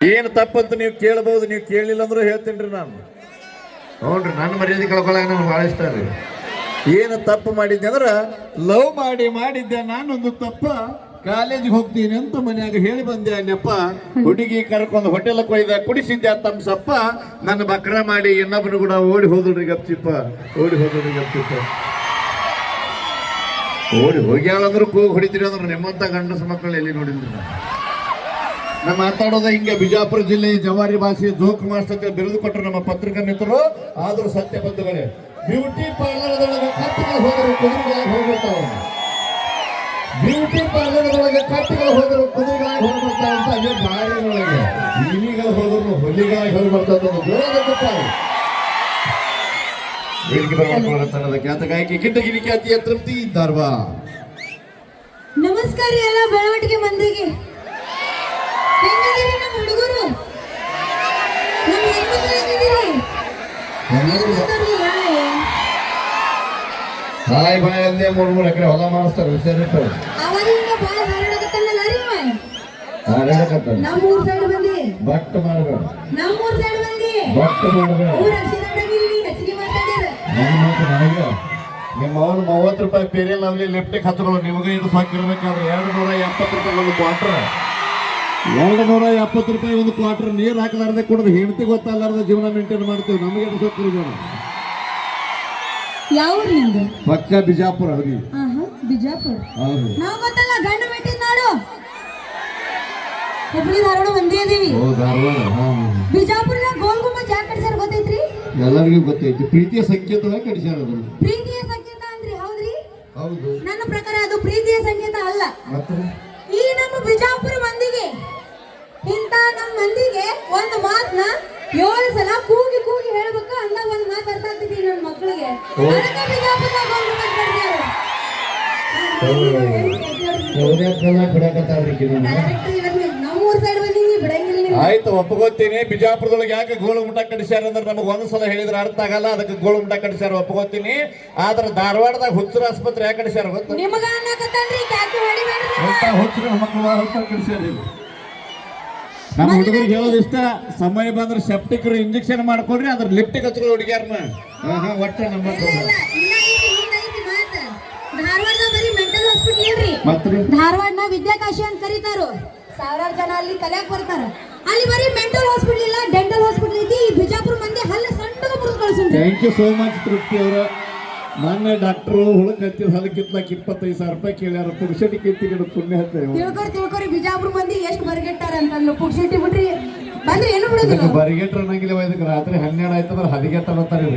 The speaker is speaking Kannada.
ಏನು ತಪ್ಪಂತ ನೀವು ಕೇಳಬಹುದು ನೀವು ಕೇಳಲಿಲ್ಲ ಅಂದ್ರೆ ಹೇಳ್ತೀನಿ ರೀ ನಾನು. ನೋಡ್ರಿ ನನ್ನ ಮರ್ಯಾದೆ ಕಳ್ಕೊಳಕ್ ನನಗೆ ಭಾಳ ಇಷ್ಟ ರೀ. ಏನು ತಪ್ಪು ಮಾಡಿದ್ದೆ ಅಂದ್ರೆ ಲವ್ ಮಾಡಿ ಮಾಡಿದ್ದೆ ನಾನೊಂದು ತಪ್ಪ. ಕಾಲೇಜಿಗೆ ಹೋಗ್ತೀನಿ ಅಂತ ಮನ್ಯಾಗ ಹೇಳಿ ಬಂದೆ ಅನ್ನಪ್ಪ ಹುಡುಗಿ ಕರ್ಕೊಂಡು ಹೋಟೆಲ್ ಕೊಯ್ದ ಕುಡಿಸಿದ್ದೆ ತಮ್ಸಪ್ಪ. ನನ್ನ ಬಕ್ರ ಮಾಡಿ ಇನ್ನೊಬ್ರು ಕೂಡ ಓಡಿ ಹೋದ್ರಿ ಗಪ್ಚಿಪ್ಪ. ಓಡಿ ಹೋದ್ರಿ ಗಪ್ಚಿಪ್ಪ. ಓಡಿ ಹೋಗ್ಯಾಳಂದ್ರು ಕೂಗು ಹೊಡಿತೀರಿ ಅಂದ್ರೆ ನಿಮ್ಮಂತ ಗಂಡಸ ಮಕ್ಕಳು ಎಲ್ಲಿ ನೋಡಿದ್ರಿ ನಾ ಮಾತಾಡೋದ ಹಿಂಗೆ ಬಿಜಾಪುರ ಜಿಲ್ಲೆ ಜವಾರಿ ಭಾಷೆ ಜೋಕ್ ಮಾಸ್ಟರ್ ಬಿರುದು ಕೊಟ್ಟರು ನಮ್ಮ ಪತ್ರಿಕಾ ಮಿತ್ರರು ಆದ್ರೂ ಸತ್ಯ ಬಂಧುಗಳೇ, ಬ್ಯೂಟಿ ಪಾರ್ಲರ್ದೊಳಗೆ ಕತ್ತಿಗಳು ಹೋದರು ಕುದುರೆಗಳಾಗಿ ಹೋಗ್ಬಿಡ್ತಾವ. ಬ್ಯೂಟಿ ಪಾರ್ಲರ್ದೊಳಗೆ ಕತ್ತಿಗಳು ಹೋದರು ಕುದುರೆಗಳಾಗಿ ಹೋಗ್ಬಿಡ್ತಾವ ಅಂತ ಅದೇ ಬಾಳಿನೊಳಗೆ ಇಲಿಗಳು ಹೋದ್ರು ಹುಲಿಗಳಾಗಿ ಹೋಗ್ಬಿಡ್ತಾವ ಗಾಯಕಿ ತೃಪ್ತಿ ನಮಸ್ಕಾರ ಎಲ್ಲ, ಬೆಳವಣಿಗೆ ಮಂದಿಗೆ. ಹಾಯ್ ಬಾಯ್ ಅಂದೇ ಮೂರು ಮೂರು ಎಕರೆ ಹೊಲ ಮಾಡಿಸ್ತಾರೆ ಹುಷಾರಿಟ್ಟು ಅವರಿಂದ ಬಾಳ ಹರಡಕತ್ತಲ್ಲ ರೀ ನಮ್ಮ ಊರ್ ಸೈಡ್ ಬಂದಿ? ಬಟ್ ಮಾಡಬೇಡ. ಬಟ್ ಮಾಡಬೇಡ. ನಿಮ್ಮ ಅವನು ಮೂವತ್ತು ರೂಪಾಯಿ ಪೇರಿಯಲ್ ಅಲ್ಲಿ ಲಿಫ್ಟಿಗೆ ಹಚ್ಕೊಳ್ಳೋ ನಿಮಗೆ ಇದು ಸಾಕಿರ್ಬೇಕಾದ್ರೆ ಎರಡು ನೂರ ಎಪ್ಪತ್ತು ರೂಪಾಯಿ ಒಂದು ಕ್ವಾರ್ಟರ್ ಎರಡು ನೂರ ಎಪ್ಪತ್ತು ರೂಪಾಯಿ ಒಂದು ಕ್ವಾರ್ಟರ್ ನೀರು ಹಾಕಲಾರ್ದೆ ಕೊಡೋದು ಹೆಂಡತಿ ಗೊತ್ತಲ್ಲಾರ್ದೆ ಜೀವನ ಮೇಂಟೈನ್ ಮಾಡ್ತೀವಿ. ನಮಗೆ ಗೊತ್ತಿಲ್ಲ ಯಾವ ಊರ್ ಪಕ್ಕ ಬಿಜಾಪುರ ಅಡವಿ ಆಹಾ ಬಿಜಾಪುರ. ಹೌದು. ನಾವ್ ಗೊತ್ತಲ್ಲ ಗಂಡ ಮೆಟ್ಟಿದ್ ನಾಡು. ಹುಬ್ಳಿ ಧಾರವಾಡ ಒಂದೇ ಇದೀವಿ. ಓ ಧಾರವಾಡ ಹಾಂ ಬಿಜಾಪುರದಾಗ ಗೋಲ್ ಗುಂಬಜ್ ಯಾಕೆ ಕಟ್ಸ್ಯಾರ ಗೊತ್ತೈತ್ರಿ? ಎಲ್ಲರಿಗೂ ಗೊತ್ತೈತಿ. ಪ್ರೀತಿಯ ಸಂಕೇತವಾಗಿ ಕಟ್ಸ್ಯಾರ ಅದನ್ನು. ಪ್ರೀತಿಯ ಸಂಕೇತ ಅಂದ್ರಿ ಹೌದ್ರಿ? ಹೌದು. ನನ್ನ ಪ್ರಕಾರ ಅದು ಪ್ರೀತಿಯ ಸಂಕೇತ ಅಲ್ಲ. ಮತ್ತೆ? ನಮ್ಮ ಬಿಜಾಪುರ ಮಂದಿಗೆ ಇಂತ ನಮ್ಮ ಮಂದಿಗೆ ಒಂದು ಮಾತನ್ನ ಏಳು ಸಲ ಕೂಗಿ ಕೂಗಿ ಹೇಳ್ಬೇಕು ಅಂದ ಒಂದು ಮಾತು ಅರ್ಥ ನನ್ನ ಮಕ್ಕಳಿಗೆ ಅದಕ್ಕೆ ಬಿಜಾಪುರದಾಗ ಒಂದು ಮಾತು ಬರ್ತಾರೆ ಸೈಡ್ ಬಂದೀನಿ ಬಿಡಂಗಿಲ್ಲ ಆಯ್ತು ಒಪ್ಪಗೋತೀನಿ ಬಿಜಾಪುರದೊಳಗೆ ಯಾಕೆ ಗೋಳು ಮುಟ್ಟ ಕಡಿಸ್ಯಾರ ಅಂದ್ರೆ ನಮಗೆ ಒಂದ್ಸಲ ಹೇಳಿದ್ರೆ ಅರ್ಥ ಆಗಲ್ಲ. ಅದಕ್ಕೆ ಗೋಳು ಮುಟ್ಟ ಕಡಿಸ್ಯಾರ ಒಪ್ಪಗೋತೀನಿ ಆದ್ರೆ ಧಾರವಾಡದಾಗ ಹುಚ್ಚರ ಆಸ್ಪತ್ರೆ ಯಾಕೆ ಕಡಿಸ್ಯಾರ ಗೊತ್ತ? ನಿಮಗ ಅನ್ನಕತ್ತನ್ರಿ ಮಕ್ಕಳು. ನಮ್ಮ ಹುಡುಗರಿಗೆ ಹೇಳೋದು ಇಷ್ಟ ಸಮಯ ಬಂದ್ರೆ ಸೆಪ್ಟಿಕ್ರು ಇಂಜೆಕ್ಷನ್ ಮಾಡ್ಕೊಡ್ರಿ ಅದ್ರ ಲಿಫ್ಟಿಗೆ ಹಚ್ಕೊಳ್ಳೋ ಹುಡುಗಿಯರ್ನ. ಹಾ. ಹಾ ಒಟ್ಟ ನಮ್ಮ ಧಾರವಾಡನ ವಿದ್ಯಾಕಾಶಿ ಅಂತ ಕರೀತಾರು. ಸಾವಿರಾರು ಜನ ಅಲ್ಲಿ ಕಲಿಯಾಕ್ ಬರ್ತಾರ. ಅಲ್ಲಿ ಬರೀ ಮೆಂಟಲ್ ಹಾಸ್ಪಿಟಲ್ ಇಲ್ಲ ಡೆಂಟಲ್ ಹಾಸ್ಪಿಟಲ್ ಐತಿ. ಈ ಬಿಜಾಪುರ ಮಂದಿ ಹಲ್ಲ ಸಣ್ಣ ಮುರಿದು ಕಳ್ಸುಂದ್ರಿ ಥ್ಯಾಂಕ್ ಯು ಸೋ ಮಚ್ ತೃಪ್ತಿ ಅವರ. ಮೊನ್ನೆ ಡಾಕ್ಟ್ರು ಹುಳಕ್ ಹತ್ತಿದ ಹಲಕ್ ಕಿತ್ಲಾಕ್ ಇಪ್ಪತ್ತೈದು ಸಾವಿರ ರೂಪಾಯಿ ಕೇಳ್ಯಾರ. ಪುರುಷಟಿ ಕಿತ್ತಿಗಿಡ ಪುಣ್ಯ ತಿಳ್ಕೊರಿ ತಿಳ್ಕೊರಿ ಬಿಜಾಪುರ ಮಂದಿ ಎಷ್ಟು ಬರಗೆಟ್ಟಾರ ಅಂತಂದ್ರು. ಪುಕ್ಷಿಟ್ಟಿ ಬಿಟ್ರಿ. ಬಂದ್ರೆ ಏನು ಬಿಡೋದಿಲ್ಲ. ಬರಿಗೆಟ್ರ ಅನ್ನಂಗಿಲ್ಲ ಇದಕ್ಕೆ ರಾತ್ರಿ ಹನ್ನೆರಡು ಆಯ್ತಂದ್ರೆ ಹದಿಗೆಟ್ಟ ಅಂತಾರೆ